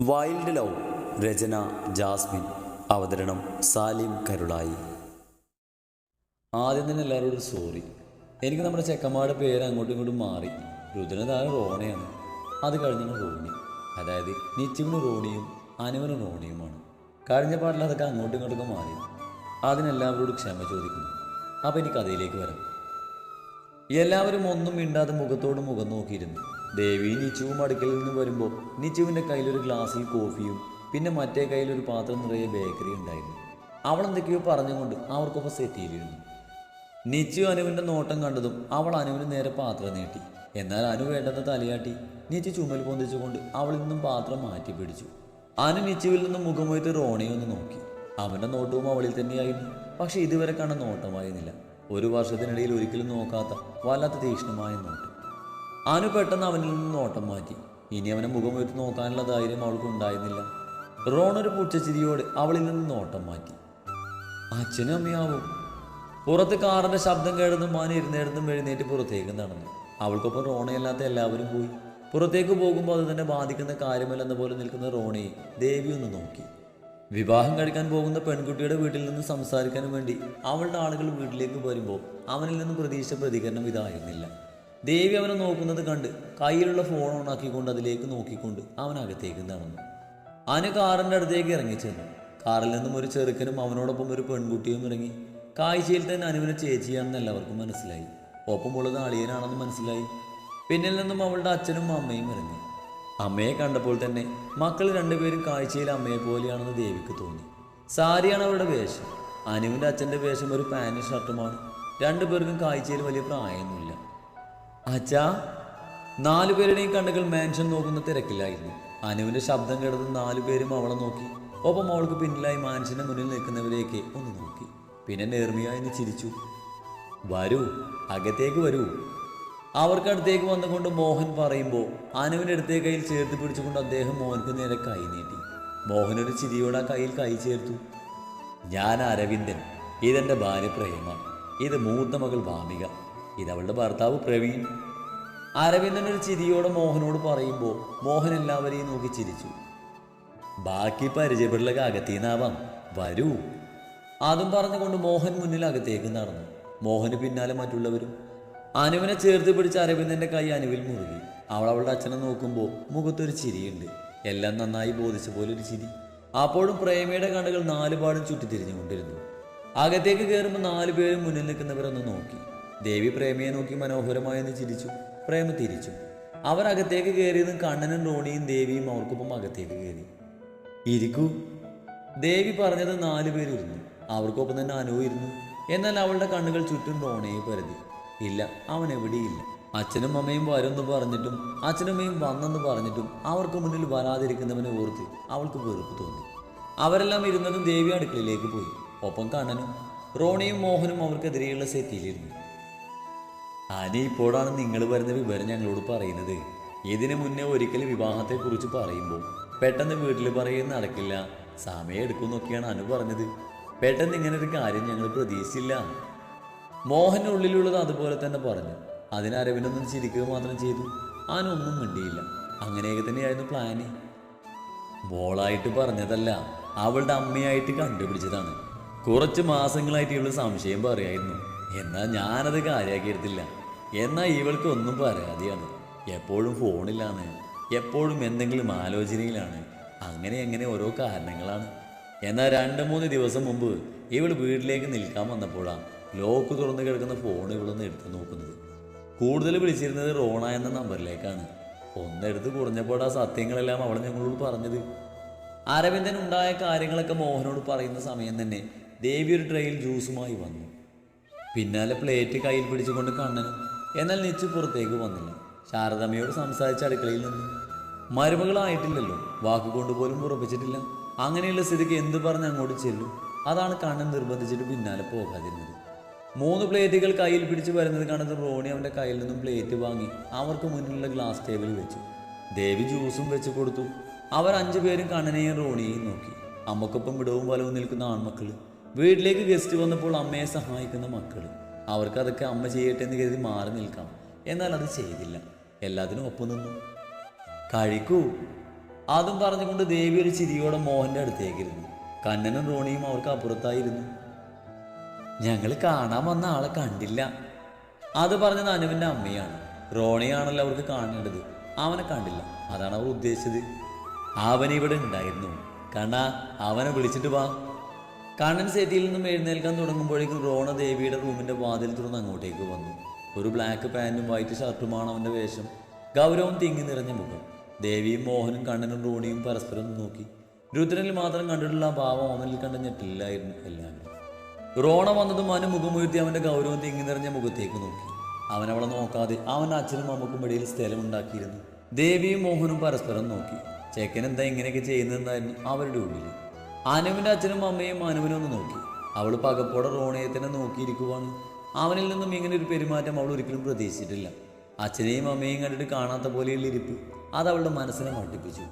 Wild love രചന Jasmine അവതരണം സാലിം കരുളായി. ആദ്യം തന്നെ എല്ലാവരോടും സോറി എനിക്ക് നമ്മുടെ ചെക്കന്മാരുടെ പേര് അങ്ങോട്ടും ഇങ്ങോട്ടും മാറി. രുദ്രന് റോണയാണ്. അത് കഴിഞ്ഞാണ് റോണി. അതായത് നിച്ചുവിന് റോണിയും അനുവിന് റോണിയുമാണ്. കഴിഞ്ഞ പാട്ടിൽ അതൊക്കെ അങ്ങോട്ടും ഇങ്ങോട്ടൊക്കെ മാറി. അതിനെല്ലാവരോടും ക്ഷമ ചോദിക്കുന്നു. അപ്പോൾ എനിക്ക് കഥയിലേക്ക് വരാം. എല്ലാവരും ഒന്നും മിണ്ടാതെ മുഖത്തോട് മുഖം നോക്കിയിരുന്നു. ദേവി നിച്ചുവും അടുക്കലിൽ നിന്ന് വരുമ്പോൾ നിച്ചുവിന്റെ കയ്യിലൊരു ഗ്ലാസ്സിൽ കോഫിയും പിന്നെ മറ്റേ കയ്യിലൊരു പാത്രം നിറയെ ബേക്കറി ഉണ്ടായിരുന്നു. അവൾ എന്തൊക്കെയോ പറഞ്ഞുകൊണ്ട് അവർക്കൊപ്പം സെറ്റിയിലിരുന്നു നിച്ചു അനുവിന്റെ നോട്ടം കണ്ടതും അവൾ അനുവിന് നേരെ പാത്രം നീട്ടി. എന്നാൽ അനു വേണ്ടെന്ന് തലയാട്ടി നിച്ചു ചുമൽ പൊന്തിച്ചുകൊണ്ട് അവളിൽ നിന്നും പാത്രം മാറ്റി പിടിച്ചു. അനു നിച്ചുവിൽ നിന്നും മുഖമൊയ്ത്ത് റോണിയെ ഒന്ന് നോക്കി. അവന്റെ നോട്ടവും അവളിൽ തന്നെയായിരുന്നു പക്ഷെ ഇതുവരെ കണ്ട നോട്ടമായിരുന്നില്ല. ഒരു വർഷത്തിനിടയിൽ ഒരിക്കലും നോക്കാത്ത വല്ലാത്ത തീക്ഷ്ണമായ നോട്ടം. അനു പെട്ടെന്ന് അവനിൽ നിന്ന് ഓട്ടം മാറ്റി. ഇനി അവനെ മുഖം മുഖമൊയ്ത്ത് നോക്കാനുള്ള ധൈര്യം അവൾക്ക് ഉണ്ടായിരുന്നില്ല. റോൺ ഒരു പൂച്ചച്ചിരിയോട് അവളിൽ നിന്ന് നോട്ടം മാറ്റി. അച്ഛനും അമ്മയാവും. പുറത്ത് കാറിന്റെ ശബ്ദം കേട്ടതും മാൻ ഇരുന്നിടത്തും എഴുന്നേറ്റ് പുറത്തേക്ക് നടന്നു. അവൾക്കൊപ്പം റോണയല്ലാത്ത എല്ലാവരും പോയി. പുറത്തേക്ക് പോകുമ്പോൾ അത് തന്നെ ബാധിക്കുന്ന കാര്യമല്ലെന്ന പോലെ നിൽക്കുന്ന റോണി ദേവി ഒന്ന് നോക്കി. വിവാഹം കഴിക്കാൻ പോകുന്ന പെൺകുട്ടിയുടെ വീട്ടിൽ നിന്ന് സംസാരിക്കാനും വേണ്ടി അവളുടെ ആളുകൾ വീട്ടിലേക്ക് വരുമ്പോൾ അവനിൽ നിന്ന് പ്രതീക്ഷ പ്രതികരണം ഇതായിരുന്നില്ല. ദേവി അവനെ നോക്കുന്നത് കണ്ട് കയ്യിലുള്ള ഫോൺ ഓണാക്കിക്കൊണ്ട് അതിലേക്ക് നോക്കിക്കൊണ്ട് അവൻ അകത്തേക്ക് നടന്നു. അവന് കാറിന്റെ അടുത്തേക്ക് ഇറങ്ങിച്ചെന്നു കാറിൽ നിന്നും ഒരു ചെറുക്കനും അവനോടൊപ്പം ഒരു പെൺകുട്ടിയും ഇറങ്ങി. കാഴ്ചയിൽ തന്നെ അനുവിനെ ചേച്ചിയാണെന്ന് എല്ലാവർക്കും മനസ്സിലായി. ഒപ്പമുള്ളത് അളിയനാണെന്ന് മനസ്സിലായി. പിന്നിൽ നിന്നും അവളുടെ അച്ഛനും അമ്മയും ഇറങ്ങി. അമ്മയെ കണ്ടപ്പോൾ തന്നെ മക്കൾ രണ്ടുപേരും കാഴ്ചയിൽ അമ്മയെ പോലെയാണെന്ന് ദേവിക്ക് തോന്നി. സാരിയാണ് അവളുടെ വേഷം. അനുവിന്റെ അച്ഛന്റെ വേഷം ഒരു പാന്റും ഷർട്ടുമാണ്. രണ്ടുപേർക്കും കാഴ്ചയിൽ വലിയ പ്രായമൊന്നുമില്ല. അച്ഛാ നാലു പേരുടെയും കണ്ണുകൾ മാൻഷൻ നോക്കുന്ന തിരക്കിലായിരുന്നു. അനുവിന്റെ ശബ്ദം കേട്ടത് നാലു പേരും അവളെ നോക്കി. ഒപ്പം അവൾക്ക് പിന്നിലായി മാൻഷന്റെ മുന്നിൽ നിൽക്കുന്നവരെയൊക്കെ ഒന്ന് നോക്കി. പിന്നെ നേർമയായി എന്ന് ചിരിച്ചു. വരൂ അകത്തേക്ക് വരൂ. അവർക്കടുത്തേക്ക് വന്നുകൊണ്ട് മോഹൻ പറയുമ്പോൾ അനുവിന്റെ അടുത്തേ കയ്യിൽ ചേർത്ത് പിടിച്ചുകൊണ്ട് അദ്ദേഹം മോഹൻക്ക് നേരെ കൈ നീട്ടി. മോഹൻ ഒരു ചിരിയോടെ ആ കയ്യിൽ കൈ ചേർത്തു. ഞാൻ അരവിന്ദൻ. ഇതെന്റെ ഭാര്യ പ്രേമ. ഇത് മൂത്ത മകൾ ഭാമിക. ഇതവളുടെ ഭർത്താവ് പ്രവീൺ. അരവിന്ദൻ ഒരു ചിരിയോടെ മോഹനോട് പറയുമ്പോൾ മോഹൻ എല്ലാവരെയും നോക്കി ചിരിച്ചു. ബാക്കി പരിചയപ്പെടലൊക്കെ അകത്തീന്നാവാം. വരൂ. അതും പറഞ്ഞുകൊണ്ട് മോഹൻ മുന്നിൽ അകത്തേക്ക് നടന്നു. മോഹന് പിന്നാലെ മറ്റുള്ളവരും അനുവിനെ ചേർത്ത് പിടിച്ച അരവിന്ദന്റെ കൈ അനുവിൽ മുറുകി. അവൾ അവളുടെ അച്ഛനെ നോക്കുമ്പോൾ മുഖത്തൊരു ചിരിയുണ്ട്. എല്ലാം നന്നായി ബോധിച്ച പോലെ ഒരു ചിരി. അപ്പോഴും പ്രേമയുടെ കണ്ണുകൾ നാലുപാടും ചുറ്റിത്തിരിഞ്ഞുകൊണ്ടിരുന്നു. അകത്തേക്ക് കയറുമ്പോൾ നാലു പേരും മുന്നിൽ നിൽക്കുന്നവരൊന്ന് നോക്കി. ദേവി പ്രേമയെ നോക്കി മനോഹരമായി ഒന്ന് ചിരിച്ചു. പ്രേമ തിരിച്ചു. അവർ അകത്തേക്ക് കയറിയതും കണ്ണനും റോണിയും ദേവിയും അവർക്കൊപ്പം അകത്തേക്ക് കയറി. ഇരിക്കൂ. ദേവി പറഞ്ഞത് നാലു പേരിരുന്നു അവർക്കൊപ്പം തന്നെ അനു ഇരുന്നു. എന്നാൽ അവളുടെ കണ്ണുകൾ ചുറ്റും റോണയെ പരതി. ഇല്ല അവൻ എവിടെയില്ല. അച്ഛനും അമ്മയും വരുമെന്ന് പറഞ്ഞിട്ടും അച്ഛനും അമ്മയും വന്നെന്ന് പറഞ്ഞിട്ടും അവർക്ക് മുന്നിൽ വരാതിരിക്കുന്നവനെ ഓർത്ത് അവൾക്ക് വെറുപ്പ് തോന്നി. അവരെല്ലാം ഇരുന്നതും ദേവി അടുക്കളയിലേക്ക് പോയി. ഒപ്പം കണ്ണനും റോണിയും മോഹനും അവർക്കെതിരെയുള്ള സെറ്റിയിലിരുന്നു. ആനി ഇപ്പോഴാണ് നിങ്ങൾ വരുന്ന വിവരം ഞങ്ങളോട് പറയുന്നത്. ഇതിനു മുന്നേ ഒരിക്കൽ വിവാഹത്തെക്കുറിച്ച് പറയുമ്പോൾ പെട്ടെന്ന് വീട്ടിൽ പറയുന്ന നടക്കില്ല. സമയം എടുക്കുമെന്നൊക്കെയാണ് അനു പറഞ്ഞത്. പെട്ടെന്ന് ഇങ്ങനെ ഒരു കാര്യം ഞങ്ങൾ പ്രതീക്ഷിച്ചില്ല. മോഹന്റെ ഉള്ളിലുള്ളത് അതുപോലെ തന്നെ പറഞ്ഞു. അതിന് അരവിനൊന്നും ചിരിക്കുക മാത്രം ചെയ്തു. ആനൊന്നും മിണ്ടിയില്ല. അങ്ങനെയൊക്കെ തന്നെയായിരുന്നു പ്ലാന് മോളായിട്ട് പറഞ്ഞതല്ല അവളുടെ അമ്മയായിട്ട് കണ്ടുപിടിച്ചതാണ്. കുറച്ച് മാസങ്ങളായിട്ട് ഇവൾ സംശയം പറയായിരുന്നു. എന്നാൽ ഞാനത് കാര്യമാക്കി എടുത്തില്ല എന്നാൽ ഇവൾക്ക് ഒന്നും പരാതിയാണ്. എപ്പോഴും ഫോണിലാണ്. എപ്പോഴും എന്തെങ്കിലും ആലോചനയിലാണ്. അങ്ങനെ അങ്ങനെ ഓരോ കാരണങ്ങളാണ്. എന്നാൽ രണ്ട് മൂന്ന് ദിവസം മുമ്പ് ഇവൾ വീട്ടിലേക്ക് നിൽക്കാൻ വന്നപ്പോഴാണ് ലോക്ക് തുറന്ന് കിടക്കുന്ന ഫോൺ ഇവളൊന്ന് എടുത്ത് നോക്കുന്നത്. കൂടുതൽ വിളിച്ചിരുന്നത് റോണ എന്ന നമ്പറിലേക്കാണ്. ഒന്നെടുത്ത് കുറഞ്ഞപ്പോൾ ആ സത്യങ്ങളെല്ലാം അവൾ ഞങ്ങളോട് പറഞ്ഞത്. അരവിന്ദൻ ഉണ്ടായ കാര്യങ്ങളൊക്കെ മോഹനോട് പറയുന്ന സമയം തന്നെ ദേവി ഒരു ട്രെയിൽ ജ്യൂസുമായി വന്നു. പിന്നാലെ പ്ലേറ്റ് കയ്യിൽ പിടിച്ചുകൊണ്ട് കണ്ണനും എന്നാൽ നിച്ചു പുറത്തേക്ക് വന്നില്ല. ശാരദമ്മയോട് സംസാരിച്ച അടുക്കളയിൽ നിന്ന്. മരുമകളായിട്ടില്ലല്ലോ. വാക്കുകൊണ്ട് പോലും ഉറപ്പിച്ചിട്ടില്ല. അങ്ങനെയുള്ള സ്ഥിതിക്ക് എന്ത് പറഞ്ഞ് അങ്ങോട്ട് ചെല്ലും? അതാണ് കണ്ണൻ നിർബന്ധിച്ചിട്ട് പിന്നാലെ പോകാതിരുന്നത്. മൂന്ന് പ്ലേറ്റുകൾ കയ്യിൽ പിടിച്ച് വരുന്നത് കണ്ടത് റോണി അവന്റെ കയ്യിൽ നിന്നും പ്ലേറ്റ് വാങ്ങി അവർക്ക് മുന്നിലുള്ള ഗ്ലാസ് ടേബിളിൽ വെച്ചു. ദേവി ജ്യൂസും വെച്ച് കൊടുത്തു. അവർ അഞ്ചു പേരും കണ്ണനെയും റോണിയെയും നോക്കി. അമ്മക്കൊപ്പം വിടവും വലവും നിൽക്കുന്ന ആൺമക്കൾ വീട്ടിലേക്ക് ഗസ്റ്റ് വന്നപ്പോൾ അമ്മയെ സഹായിക്കുന്ന മക്കൾ അവർക്ക് അതൊക്കെ അമ്മ ചെയ്യട്ടെ എന്ന് കരുതി മാറി നിൽക്കാം. എന്നാൽ അത് ചെയ്തില്ല. എല്ലാത്തിനും ഒപ്പം നിന്നു. കഴിക്കൂ. അതും പറഞ്ഞുകൊണ്ട് ദേവി ഒരു ചിരിയോടെ മോഹന്റെ അടുത്തേക്കിരുന്നു കണ്ണനും റോണിയും അവർക്ക് അപ്പുറത്തായിരുന്നു. ഞങ്ങൾ കാണാൻ വന്ന ആളെ കണ്ടില്ല. അത് പറഞ്ഞത് അനുവിന്റെ അമ്മയാണ്. റോണിയാണല്ലോ അവർക്ക് കാണേണ്ടത്. അവനെ കണ്ടില്ല. അതാണ് അവർ ഉദ്ദേശിച്ചത്. അവൻ ഇവിടെ ഉണ്ടായിരുന്നു. കണ്ണാ അവനെ വിളിച്ചിട്ട് വാ. കണ്ണൻ സേതിയിൽ നിന്നും എഴുന്നേൽക്കാൻ തുടങ്ങുമ്പോഴേക്കും റോണ ദേവിയുടെ റൂമിന്റെ വാതിൽ തുറന്ന് അങ്ങോട്ടേക്ക് വന്നു. ഒരു ബ്ലാക്ക് പാന്റും വൈറ്റ് ഷർട്ടുമാണ് അവന്റെ വേഷം. ഗൗരവം തിങ്ങി നിറഞ്ഞ മുഖം. ദേവിയും മോഹനും കണ്ണനും റോണിയും പരസ്പരം നോക്കി. രുദ്രനിൽ മാത്രം കണ്ടിട്ടുള്ള ഭാവം അവനിൽ കണ്ട ഞെട്ടില്ലായിരുന്നു റോണ വന്നതും അവന് മുഖമുയർത്തി അവന്റെ ഗൗരവം തിങ്ങി നിറഞ്ഞ മുഖത്തേക്ക് നോക്കി. അവൻ അവളെ നോക്കാതെ അവൻ അച്ഛനും അമ്മക്കും ഇടയിൽ സ്ഥലം ഉണ്ടാക്കിയിരുന്നു. ദേവിയും മോഹനും പരസ്പരം നോക്കി. ചേക്കൻ എന്താ ഇങ്ങനെയൊക്കെ ചെയ്യുന്നതെന്നായിരുന്നു അവരുടെ ഉള്ളിൽ അനുവിന്റെ അച്ഛനും അമ്മയും അനുവിനൊന്ന് നോക്കി. അവൾ പകപ്പോടെ റോണയെ തന്നെ നോക്കിയിരിക്കുവാണ്. അവനിൽ നിന്നും ഇങ്ങനെ ഒരു പെരുമാറ്റം അവൾ ഒരിക്കലും പ്രതീക്ഷിച്ചിട്ടില്ല. അച്ഛനെയും അമ്മയും കണ്ടിട്ട് കാണാത്ത പോലെയുള്ള ഇരിപ്പ് അത് അവളുടെ മനസ്സിനെ മട്ടിപ്പിച്ചു.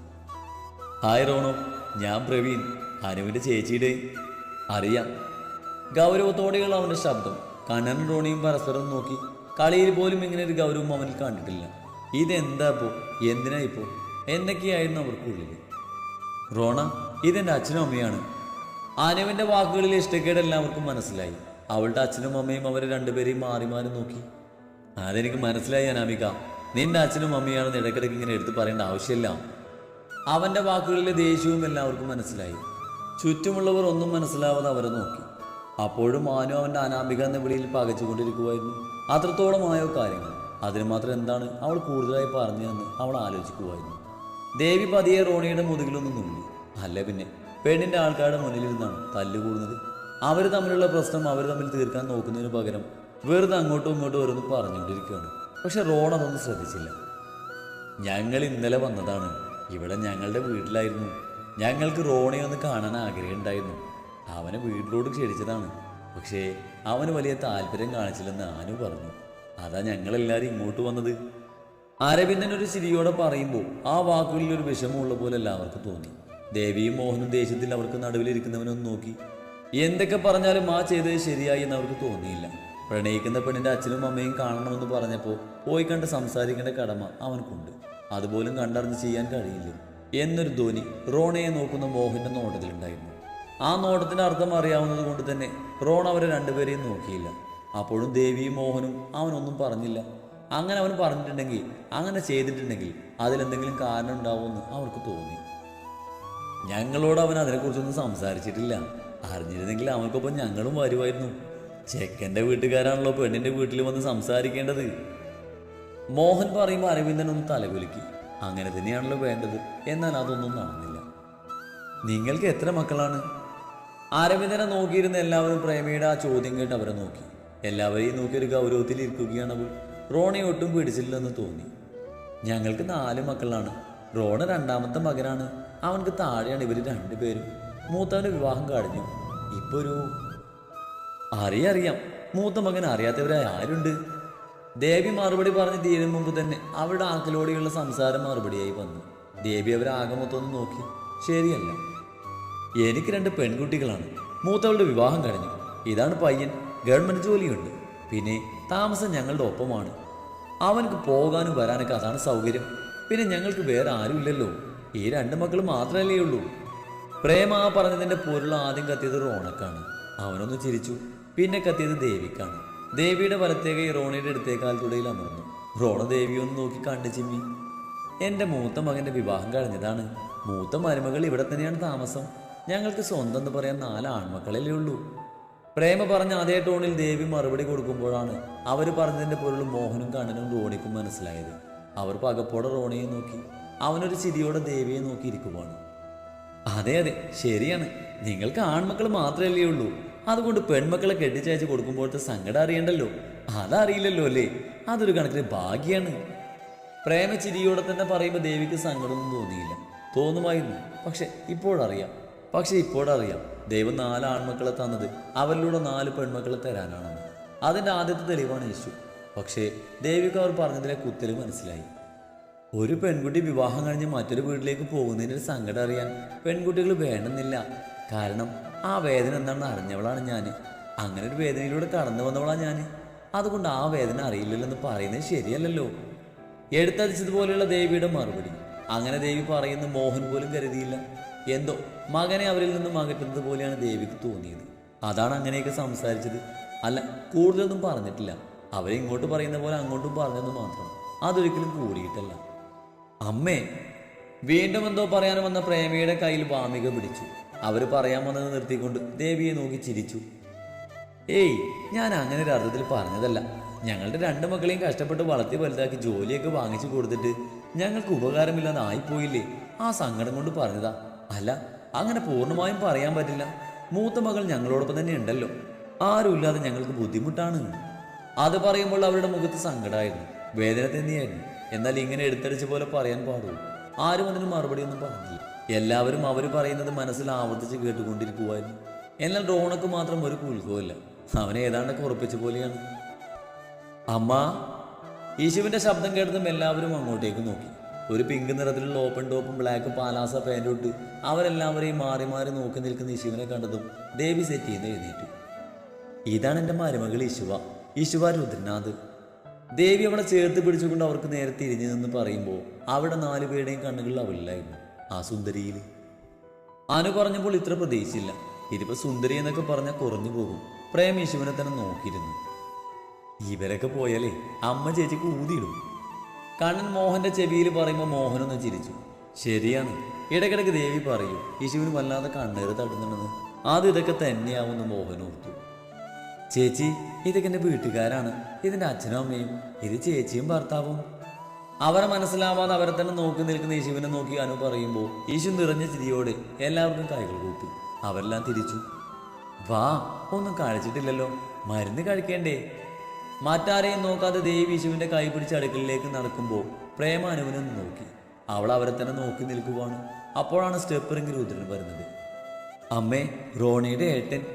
ഹായ് റോണോ ഞാൻ പ്രവീൺ അനുവിന്റെ ചേച്ചിയുടെ. അറിയാം. ഗൗരവത്തോടെയുള്ള അവന്റെ ശബ്ദം കണ്ണനും റോണിയും പരസ്പരം നോക്കി. കളിയിൽ പോലും ഇങ്ങനെ ഒരു ഗൗരവം അവനിൽ കണ്ടിട്ടില്ല. ഇതെന്താ ഇപ്പോ? എന്തിനാ എന്തൊക്കെയായിരുന്നു അവർക്കുള്ളിൽ റോണ ഇതെന്റെ അച്ഛനും അമ്മയാണ് അനുവിന്റെ വാക്കുകളിലെ ഇഷ്ടക്കേട് എല്ലാവർക്കും മനസ്സിലായി. അവളുടെ അച്ഛനും അമ്മയും അവരെ രണ്ടുപേരെയും മാറി മാറി നോക്കി. അതെനിക്ക് മനസ്സിലായി അനാമിക. നിന്റെ അച്ഛനും അമ്മയാണെന്ന് ഇടയ്ക്കിടയ്ക്ക് ഇങ്ങനെ എടുത്തു പറയേണ്ട ആവശ്യമില്ല. അവന്റെ വാക്കുകളിലെ ദേഷ്യവും എല്ലാവർക്കും മനസ്സിലായി. ചുറ്റുമുള്ളവർ ഒന്നും മനസ്സിലാവാതെ അവരെ നോക്കി. അപ്പോഴും ആനു അവന്റെ അനാമിക എന്ന വിളിയിൽ പകച്ചുകൊണ്ടിരിക്കുമായിരുന്നു അത്രത്തോളമായോ കാര്യങ്ങൾ? അതിന് മാത്രം എന്താണ് അവൾ കൂടുതലായി പറഞ്ഞതെന്ന് അവൾ ആലോചിക്കുമായിരുന്നു ദേവി പതിയെ റോണിയുടെ മുതുകിലൊന്നും നുള്ളി. അല്ല പിന്നെ പെണ്ണിന്റെ ആൾക്കാരുടെ മുന്നിൽ മുന്നിലിരുന്നാണ് തല്ലുകൂടുന്നത് അവർ തമ്മിലുള്ള പ്രശ്നം അവർ തമ്മിൽ തീർക്കാൻ നോക്കുന്നതിന് പകരം വെറുതെ അങ്ങോട്ടും ഇങ്ങോട്ടും ഓരോന്ന് പറഞ്ഞുകൊണ്ടിരിക്കുകയാണ്. പക്ഷെ റോൺ അതൊന്നും ശ്രദ്ധിച്ചില്ല. ഞങ്ങൾ ഇന്നലെ വന്നതാണ്. ഇവിടെ ഞങ്ങളുടെ വീട്ടിലായിരുന്നു. ഞങ്ങൾക്ക് റോണെ ഒന്ന് കാണാൻ ആഗ്രഹമുണ്ടായിരുന്നു അവനെ വീട്ടിലോട്ട് ക്ഷണിച്ചതാണ്. പക്ഷേ അവന് വലിയ താല്പര്യം കാണിച്ചില്ലെന്ന് ആനു പറഞ്ഞു. അതാ ഞങ്ങളെല്ലാവരും ഇങ്ങോട്ട് വന്നത്. അരവിന്ദൻ ഒരു ചിരിയോടെ പറയുമ്പോൾ ആ വാക്കുകളിൽ ഒരു വിഷമമുള്ള പോലെ എല്ലാവർക്കും തോന്നി. ദേവിയും മോഹനും ദേഷ്യത്തിൽ അവർക്ക് നടുവിലിരിക്കുന്നവനൊന്ന് നോക്കി. എന്തൊക്കെ പറഞ്ഞാലും ആ ചെയ്തത് ശരിയായി എന്ന് അവർക്ക് തോന്നിയില്ല. പ്രണയിക്കുന്ന പെണ്ണിന്റെ അച്ഛനും അമ്മയും കാണണമെന്ന് പറഞ്ഞപ്പോൾ പോയി കണ്ട് സംസാരിക്കേണ്ട കടമ അവനക്കുണ്ട് അതുപോലും കണ്ടറിഞ്ഞ് ചെയ്യാൻ കഴിയില്ല. എന്നൊരു ധ്വനി റോണയെ നോക്കുന്ന മോഹന്റെ നോട്ടത്തിലുണ്ടായിരുന്നു. ആ നോട്ടത്തിന്റെ അർത്ഥം അറിയാവുന്നത് കൊണ്ട് തന്നെ റോൺ അവരെ രണ്ടുപേരെയും നോക്കിയില്ല. അപ്പോഴും ദേവിയും മോഹനും അവനൊന്നും പറഞ്ഞില്ല. അങ്ങനെ അവൻ പറഞ്ഞിട്ടുണ്ടെങ്കിൽ അങ്ങനെ ചെയ്തിട്ടുണ്ടെങ്കിൽ അതിലെന്തെങ്കിലും കാരണം ഉണ്ടാവുമെന്ന് അവർക്ക് തോന്നി. ഞങ്ങളോട് അവൻ അതിനെക്കുറിച്ചൊന്നും സംസാരിച്ചിട്ടില്ല. അറിഞ്ഞിരുന്നെങ്കിൽ അവൾക്കൊപ്പം ഞങ്ങളും വരുമായിരുന്നു. ചെക്കന്റെ വീട്ടുകാരാണല്ലോ പെണ്ണിന്റെ വീട്ടിൽ വന്ന് സംസാരിക്കേണ്ടത്. മോഹൻ പറയുമ്പോൾ അരവിന്ദൻ ഒന്ന് തലകുലുക്കി. അങ്ങനെ തന്നെയാണല്ലോ വേണ്ടത്. എന്നാൽ അതൊന്നും നടന്നില്ല. നിങ്ങൾക്ക് എത്ര മക്കളാണ്? അരവിന്ദനെ നോക്കിയിരുന്ന എല്ലാവരും പ്രേമയുടെ ആ ചോദ്യം കേട്ട് അവരെ നോക്കി. എല്ലാവരെയും നോക്കി ഒരു ഗൗരവത്തിൽ ഇരിക്കുകയാണ് അവൾ. റോണയെ ഒട്ടും പിടിച്ചില്ലെന്ന് തോന്നി. ഞങ്ങൾക്ക് നാല് മക്കളാണ്. റോണ് രണ്ടാമത്തെ മകനാണ്. അവൻക്ക് താഴെയാണ് ഇവർ രണ്ടുപേരും. മൂത്തവന്റെ വിവാഹം കഴിഞ്ഞു. ഇപ്പൊ ഒരു അറിയറിയാം. മൂത്ത മകൻ അറിയാത്തവരായി ആരുണ്ട്? ദേവി മറുപടി പറഞ്ഞ് തീരും മുമ്പ് തന്നെ അവരുടെ ആക്കലോടെയുള്ള സംസാരം മറുപടിയായി വന്നു. ദേവി അവരെ ആകമൊത്തൊന്ന് നോക്കി. ശരിയല്ല. എനിക്ക് രണ്ട് പെൺകുട്ടികളാണ്. മൂത്തവളുടെ വിവാഹം കഴിഞ്ഞു. ഇതാണ് പയ്യൻ. ഗവൺമെന്റ് ജോലിയുണ്ട്. പിന്നെ താമസം ഞങ്ങളുടെ ഒപ്പമാണ്. അവനക്ക് പോകാനും വരാനൊക്കെ അതാണ് സൗകര്യം. പിന്നെ ഞങ്ങൾക്ക് വേറെ ആരുമില്ലല്ലോ ഈ രണ്ട് മക്കൾ മാത്രമല്ലേ ഉള്ളൂ. പ്രേമ പറഞ്ഞതിന്റെ പൊരുൾ ആദ്യം കത്തിയത് റോണക്കാണ്. അവനൊന്ന് ചിരിച്ചു. പിന്നെ കത്തിയത് ദേവിക്കാണ്. ദേവിയുടെ വലത്തേക്ക് റോണയുടെ അടുത്തേക്കാൽ തുടയിൽ അമർന്നു. റോണ ദേവിയൊന്ന് നോക്കി കണ്ടു ചിമ്മി. എന്റെ മൂത്ത മകന്റെ വിവാഹം കഴിഞ്ഞതാണ്. മൂത്ത മരുമകൾ ഇവിടെ തന്നെയാണ് താമസം. ഞങ്ങൾക്ക് സ്വന്തം എന്ന് പറയാൻ നാല് ആൺമക്കളല്ലേ ഉള്ളൂ. പ്രേമ പറഞ്ഞ അതേ ടോണിൽ ദേവി മറുപടി കൊടുക്കുമ്പോഴാണ് അവർ പറഞ്ഞതിന്റെ പൊരുൾ മോഹനും കണ്ണനും റോണിക്കും മനസ്സിലായത്. അവർ പകപ്പോടെ റോണിയെ നോക്കി. അവനൊരു ചിരിയോടെ ദേവിയെ നോക്കിയിരിക്കുവാണ് അതെ അതെ ശരിയാണ്. നിങ്ങൾക്ക് ആൺമക്കൾ മാത്രമല്ലേ ഉള്ളൂ. അതുകൊണ്ട് പെൺമക്കളെ കെട്ടിച്ചയച്ച് കൊടുക്കുമ്പോഴത്തെ സങ്കടം അറിയണ്ടല്ലോ. അതറിയില്ലല്ലോ അല്ലേ? അതൊരു കണക്കിന് ഭാഗ്യാണ്. പ്രേമചിരിയോടെ തന്നെ പറയുമ്പോൾ ദേവിക്ക് സങ്കടമൊന്നും തോന്നിയില്ല. തോന്നുമായിരുന്നു. പക്ഷെ ഇപ്പോഴറിയാം. പക്ഷെ ഇപ്പോഴറിയാം. ദൈവം നാല് ആൺമക്കളെ തന്നത് അവരിലൂടെ നാല് പെൺമക്കളെ തരാനാണെന്ന്. അതിന്റെ ആദ്യത്തെ തെളിവാണ് യേശു. പക്ഷേ ദേവിക്ക് അവർ പറഞ്ഞതിലെ കുത്തൽ മനസ്സിലായി. ഒരു പെൺകുട്ടി വിവാഹം കഴിഞ്ഞ് മറ്റൊരു വീട്ടിലേക്ക് പോകുന്നതിന്റെ സങ്കടം അറിയാൻ പെൺകുട്ടികൾ വേണമെന്നില്ല. കാരണം ആ വേദന എന്താണെന്ന് അറിഞ്ഞവളാണ് ഞാൻ അങ്ങനെ ഒരു വേദനയിലൂടെ കടന്നു വന്നവളാണ് ഞാൻ അതുകൊണ്ട് ആ വേദന അറിയില്ലല്ലോ എന്ന് പറയുന്നത് ശരിയല്ലല്ലോ. എടുത്തടിച്ചതുപോലെയുള്ള ദേവിയുടെ മറുപടി. അങ്ങനെ ദേവി പറയുന്ന മോഹൻ പോലും കരുതിയില്ല. എന്തോ മകനെ അവരിൽ നിന്നും അകറ്റുന്നത് പോലെയാണ് ദേവിക്ക് തോന്നിയത്. അതാണ് അങ്ങനെയൊക്കെ സംസാരിച്ചത്. അല്ല കൂടുതലൊന്നും പറഞ്ഞിട്ടില്ല. അവരെ ഇങ്ങോട്ട് പറയുന്ന പോലെ അങ്ങോട്ടും പറഞ്ഞെന്ന് മാത്രം. അതൊരിക്കലും കൂടിയിട്ടല്ല. അമ്മേ വീണ്ടും എന്തോ പറയാൻ വന്ന പ്രേമയുടെ കയ്യിൽ വാമിക പിടിച്ചു. അവർ പറയാൻ വന്നത് നിർത്തിക്കൊണ്ട് ദേവിയെ നോക്കി ചിരിച്ചു. ഏയ് ഞാൻ അങ്ങനെ ഒരു അർത്ഥത്തിൽ പറഞ്ഞതല്ല. ഞങ്ങളുടെ രണ്ട് മക്കളെയും കഷ്ടപ്പെട്ട് വളർത്തി വലുതാക്കി ജോലിയൊക്കെ വാങ്ങിച്ചു കൊടുത്തിട്ട് ഞങ്ങൾക്ക് ഉപകാരമില്ലാതെ ആയിപ്പോയില്ലേ ആ സങ്കടം കൊണ്ട് പറഞ്ഞതാ. അല്ല അങ്ങനെ പൂർണമായും പറയാൻ പറ്റില്ല. മൂത്ത മകൾ ഞങ്ങളോടൊപ്പം തന്നെ ഉണ്ടല്ലോ. ആരുമില്ലാതെ ഞങ്ങൾക്ക് ബുദ്ധിമുട്ടാണ്. അത് പറയുമ്പോൾ അവരുടെ മുഖത്ത് സങ്കടമായിരുന്നു വേദന തന്നെയായിരുന്നു. എന്നാൽ ഇങ്ങനെ എടുത്തടിച്ച പോലെ പറയാൻ പാടുള്ളൂ. ആരും അതിന് മറുപടി ഒന്നും പറഞ്ഞില്ല. എല്ലാവരും അവർ പറയുന്നത് മനസ്സിൽ ആവർത്തിച്ച് കേട്ടുകൊണ്ടിരിക്കുമായിരുന്നു എന്നാൽ ഡ്രോണക്ക് മാത്രം ഒരു കുലുക്കവുമില്ല അവനെ ഏതാണ്ടൊക്കെ ഉറപ്പിച്ച പോലെയാണ്. അമ്മ യേശുവിന്റെ ശബ്ദം കേട്ടതും എല്ലാവരും അങ്ങോട്ടേക്ക് നോക്കി. ഒരു പിങ്ക് നിറത്തിലുള്ള ഓപ്പൺ ടോപ്പും ബ്ലാക്ക് പാലാസ പാന്റും ഇട്ട് അവരെല്ലാവരെയും മാറി മാറി നോക്കി നിൽക്കുന്ന ഇശുവിനെ കണ്ടതും ദേവി സെറ്റ് ചെയ്ത് എഴുന്നേറ്റു. ഇതാണ് എന്റെ മരുമകൾ ഈശുവ. ഈശുവ രുദ്രനാഥ്. ദേവി അവളെ ചേർത്ത് പിടിച്ചുകൊണ്ട് അവർക്ക് നേരെ തിരിഞ്ഞു നിന്ന് പറയുമ്പോൾ അവിടെ നാലു പേരുടെയും കണ്ണുകളിൽ അവളിലായിരുന്നു ആ സുന്ദരിയിൽ. അനു പറഞ്ഞപ്പോൾ ഇത്ര പ്രതീക്ഷിച്ചില്ല ഇതിപ്പോൾ സുന്ദരി എന്നൊക്കെ പറഞ്ഞാൽ കുറഞ്ഞു പോകും. പ്രേം യേശുവിനെ തന്നെ നോക്കിയിരുന്നു. ഇവരൊക്കെ പോയാലേ അമ്മ ചേച്ചിക്ക് ഊതിയിടും. കണ്ണൻ മോഹന്റെ ചെവിയിൽ പറയുമ്പോൾ മോഹനൊന്ന് ചിരിച്ചു. ശരിയാണ്. ഇടയ്ക്കിടയ്ക്ക് ദേവി പറയൂ യേശുവിന് വല്ലാതെ കണ്ണേറ് തട്ടുന്നുണ്ടെന്ന്. ആദ്യം ഇതൊക്കെ തന്നെയാവുമെന്ന് മോഹൻ ഓർത്തു. ചേച്ചി ഇതൊക്കെ എന്റെ വീട്ടുകാരാണ്. ഇതിന്റെ അച്ഛനും അമ്മയും. ഇത് ചേച്ചിയും ഭർത്താവും. അവരെ മനസ്സിലാവാതെ അവരെ തന്നെ നോക്കി നിൽക്കുന്ന യേശുവിനെ നോക്കി അനു പറയുമ്പോൾ യേശു നിറഞ്ഞ ചിരിയോടെ എല്ലാവർക്കും കൈകൾ കൂട്ടി. അവരെല്ലാം തിരിച്ചു. വാ ഒന്നും കഴിച്ചിട്ടില്ലല്ലോ. മരുന്ന് കഴിക്കേണ്ടേ? മറ്റാരെയും നോക്കാതെ ദേവി യേശുവിന്റെ കൈ പിടിച്ച് അടുക്കളയിലേക്ക് നടക്കുമ്പോൾ പ്രേമ നോക്കി. അവൾ അവരെ തന്നെ നോക്കി നിൽക്കുവാണ്. അപ്പോഴാണ് സ്റ്റെപ്പറിങ് രുദ്രൻ വരുന്നത്. അമ്മേ റോണിയുടെ ഏട്ടൻ.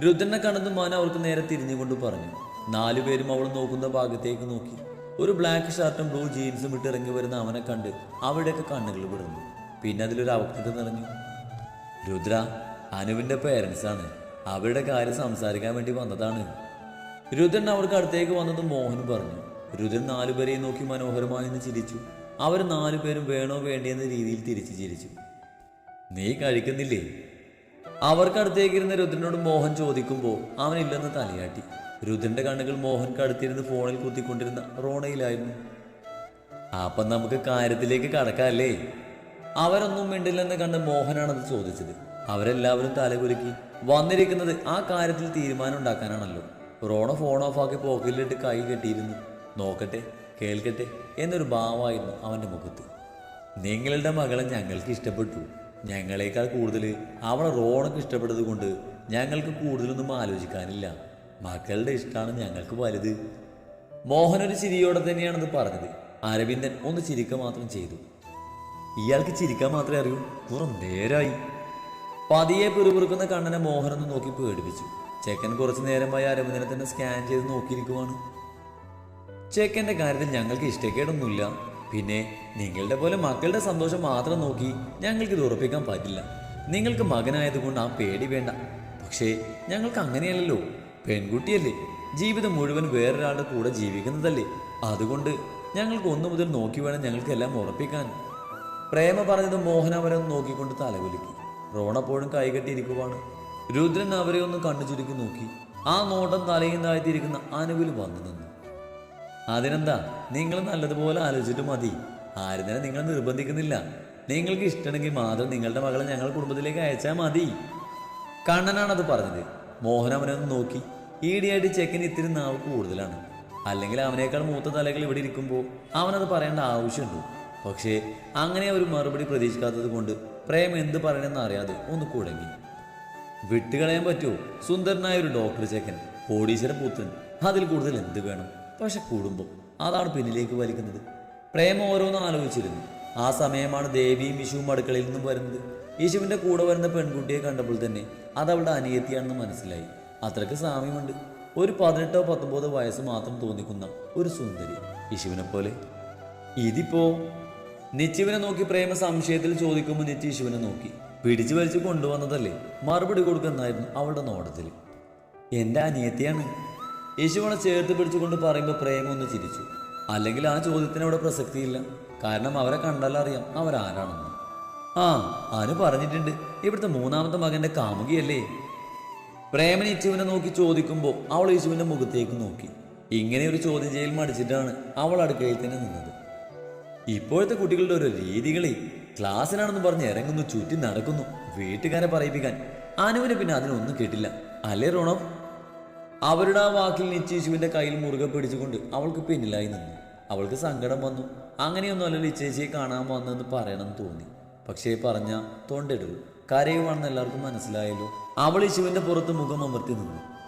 രുദ്രനെ കണ്ടതും മോൻ അവൾക്ക് നേരെ തിരിഞ്ഞുകൊണ്ട് പറഞ്ഞു. നാലുപേരും അവൾ നോക്കുന്ന ഭാഗത്തേക്ക് നോക്കി. ഒരു ബ്ലാക്ക് ഷർട്ടും ബ്ലൂ ജീൻസും ഇട്ട് ഇറങ്ങി വരുന്ന അവനെ കണ്ട് അവിടെയൊക്കെ കണ്ണുകൾ വിടുന്നു പിന്നെ അതിലൊരു അവക്തത നിറഞ്ഞു. രുദ്ര അനുവിന്റെ പേരൻസാണ് അവരുടെ കാര്യം സംസാരിക്കാൻ വേണ്ടി വന്നതാണ്. രുദ്രൻ അവർക്ക് അടുത്തേക്ക് വന്നത് മോഹൻ പറഞ്ഞു രുദ്രൻ നാലുപേരെയും നോക്കി മനോഹരമായി നിന്ന് ചിരിച്ചു. അവർ നാലുപേരും വേണോ വേണ്ടിയെന്ന രീതിയിൽ തിരിച്ചു ചിരിച്ചു. നീ കഴിക്കുന്നില്ലേ? അവർക്കടുത്തേക്ക് ഇരുന്ന രുദ്രനോട് മോഹൻ ചോദിക്കുമ്പോൾ അവനില്ലെന്ന് തലയാട്ടി. രുദ്രന്റെ കണ്ണുകൾ മോഹൻ അടുത്തിരുന്ന് ഫോണിൽ കുത്തിക്കൊണ്ടിരുന്ന റോണയിലായിരുന്നു. അപ്പം നമുക്ക് കാര്യത്തിലേക്ക് കടക്കാല്ലേ? അവരൊന്നും മിണ്ടില്ലെന്ന് കണ്ട് മോഹനാണത് ചോദിച്ചത്. അവരെല്ലാവരും തലകുലുക്കി വന്നിരിക്കുന്നത് ആ കാര്യത്തിൽ തീരുമാനം ഉണ്ടാക്കാനാണല്ലോ. റോണ ഫോൺ ഓഫാക്കി പോക്കറ്റിലിട്ട് കൈ കെട്ടിയിരുന്നു. നോക്കട്ടെ കേൾക്കട്ടെ എന്നൊരു ഭാവമായിരുന്നു അവന്റെ മുഖത്ത്. നിങ്ങളുടെ മകളെ ഞങ്ങൾക്ക് ഇഷ്ടപ്പെട്ടു. ഞങ്ങളെക്കാൾ കൂടുതൽ അവളെ റോണക്ക് ഇഷ്ടപ്പെട്ടത് കൊണ്ട് ഞങ്ങൾക്ക് കൂടുതലൊന്നും ആലോചിക്കാനില്ല. മക്കളുടെ ഇഷ്ടമാണ് ഞങ്ങൾക്ക് വലുത്. മോഹൻ ഒരു ചിരിയോടെ തന്നെയാണത് പറഞ്ഞത്. അരവിന്ദൻ ഒന്ന് ചിരിക്കുക മാത്രം ചെയ്തു. ഇയാൾക്ക് ചിരിക്കാൻ മാത്രമേ അറിയൂ. കുറേ നേരായി. പതിയെ പിറുപിറുക്കുന്ന കണ്ണനെ മോഹനൊന്ന് നോക്കി പേടിപ്പിച്ചു. ചെക്കൻ കുറച്ചു നേരമായി അരവിന്ദനെ തന്നെ സ്കാൻ ചെയ്ത് നോക്കിയിരിക്കുവാണ്. ചെക്കന്റെ കാര്യത്തിൽ ഞങ്ങൾക്ക് ഇഷ്ടക്കേടൊന്നുമില്ല. പിന്നെ നിങ്ങളുടെ പോലെ മക്കളുടെ സന്തോഷം മാത്രം നോക്കി ഞങ്ങൾക്ക് ഇത് ഉറപ്പിക്കാൻ പറ്റില്ല. നിങ്ങൾക്ക് മകനായതുകൊണ്ട് ആ പേടി വേണ്ട. പക്ഷേ ഞങ്ങൾക്ക് അങ്ങനെയല്ലല്ലോ. പെൺകുട്ടിയല്ലേ. ജീവിതം മുഴുവൻ വേറൊരാളുടെ കൂടെ ജീവിക്കുന്നതല്ലേ. അതുകൊണ്ട് ഞങ്ങൾക്ക് ഒന്നു മുതൽ നോക്കി വേണം ഞങ്ങൾക്കെല്ലാം ഉറപ്പിക്കാൻ. പ്രേമ പറഞ്ഞത് മോഹൻ നോക്കിക്കൊണ്ട് തലകുലുക്കി. റോണപ്പോഴും കൈകെട്ടിയിരിക്കുവാണ് രുദ്രൻ അവരെ ഒന്ന് കണ്ണു ചുരുക്കി നോക്കി. ആ നോട്ടം തലയും താഴ്ത്തിയിരിക്കുന്ന അനുവിൽ വന്നു നിന്നു. അതിനെന്താ? നിങ്ങൾ നല്ലതുപോലെ ആലോചിച്ചിട്ട് മതി. ആരും തന്നെ നിങ്ങൾ നിർബന്ധിക്കുന്നില്ല. നിങ്ങൾക്ക് ഇഷ്ടമെങ്കിൽ മാത്രം നിങ്ങളുടെ മകളെ ഞങ്ങളുടെ കുടുംബത്തിലേക്ക് അയച്ചാൽ മതി. കണ്ണനാണത് പറഞ്ഞത്. മോഹൻ അവനെ ഒന്ന് നോക്കി. ഈടിയായിട്ട് ചെക്കന് ഇത്തിരി നാവ് കൂടുതലാണ്. അല്ലെങ്കിൽ അവനേക്കാൾ മൂത്ത തലകൾ ഇവിടെ ഇരിക്കുമ്പോൾ അവനത് പറയേണ്ട ആവശ്യമുണ്ടോ. പക്ഷേ അങ്ങനെ ഒരു മറുപടി പ്രതീക്ഷിക്കാത്തത് കൊണ്ട് പ്രേം എന്ത് പറയണമെന്ന് അറിയാതെ ഒന്ന് കുഴങ്ങി. വിട്ടുകളയാൻ പറ്റുമോ? സുന്ദരനായ ഒരു ഡോക്ടർ ചെക്കൻ കോടീശ്വര പുത്രൻ. അതിൽ കൂടുതൽ എന്ത് വേണം? പക്ഷെ കുടുംബം അതാണ് പിന്നിലേക്ക് വലിക്കുന്നത്. പ്രേമം ഓരോന്നും ആലോചിച്ചിരുന്നു. ആ സമയമാണ് ദേവിയും വിഷുവും അടുക്കളയിൽ നിന്നും വരുന്നത്. യേശുവിന്റെ കൂടെ വരുന്ന പെൺകുട്ടിയെ കണ്ടപ്പോൾ തന്നെ അത് അവളുടെ അനിയത്തിയാണെന്ന് മനസ്സിലായി. അത്രയ്ക്ക് സാമ്യമുണ്ട്. ഒരു പതിനെട്ടോ പത്തൊമ്പതോ വയസ്സ് മാത്രം തോന്നിക്കുന്ന ഒരു സുന്ദരി യേശുവിനെ പോലെ. ഇതിപ്പോ നിച്ചുവിനെ നോക്കി പ്രേമ സംശയത്തിൽ ചോദിക്കുമ്പോൾ നിച്ച് യേശുവിനെ നോക്കി. പിടിച്ചു വലിച്ചു കൊണ്ടുവന്നതല്ലേ? മറുപടി കൊടുക്കുന്നായിരുന്നു അവളുടെ നോട്ടത്തിൽ. എന്റെ അനിയത്തിയാണ്. യേശുവളെ ചേർത്ത് പിടിച്ചുകൊണ്ട് പറയുമ്പോൾ പ്രേമൊന്ന് ചിരിച്ചു. അല്ലെങ്കിൽ ആ ചോദ്യത്തിന് അവിടെ പ്രസക്തിയില്ല. കാരണം അവരെ കണ്ടാലറിയാം അവരാരാണെന്ന് ആ അനു പറഞ്ഞിട്ടുണ്ട്. ഇവിടുത്തെ മൂന്നാമത്തെ മകന്റെ കാമുകിയല്ലേ? പ്രേമൻ യേശുവിനെ നോക്കി ചോദിക്കുമ്പോൾ അവൾ യേശുവിന്റെ മുഖത്തേക്ക് നോക്കി. ഇങ്ങനെ ഒരു ചോദ്യം ചെയ്യൽ മടിച്ചിട്ടാണ് അവൾ അടുക്കളയിൽ തന്നെ നിന്നത്. ഇപ്പോഴത്തെ കുട്ടികളുടെ ഓരോ രീതികളെ ക്ലാസ്സിലാണെന്ന് പറഞ്ഞ് ഇറങ്ങുന്നു ചുറ്റി നടക്കുന്നു വീട്ടുകാരെ പറയിപ്പിക്കാൻ. അനുവിന് പിന്നെ അതിനൊന്നും കേട്ടില്ല. അല്ലേ റോണോ? അവരുടെ ആ വാക്കിൽ നിശ്ചേശുവിന്റെ കയ്യിൽ മുറുകെ പിടിച്ചുകൊണ്ട് അവൾക്ക് പിന്നിലായി നിന്നു. അവൾക്ക് സങ്കടം വന്നു. അങ്ങനെയൊന്നും അല്ല നിശ്ചയിച്ചയെ കാണാൻ വന്നെന്ന് പറയണമെന്ന് തോന്നി. പക്ഷേ പറഞ്ഞ തൊണ്ടിടൂ കരയുവാണെന്ന് എല്ലാവർക്കും മനസ്സിലായല്ലോ. അവൾ യേശുവിന്റെ പുറത്ത് മുഖം അമർത്തി നിന്നു.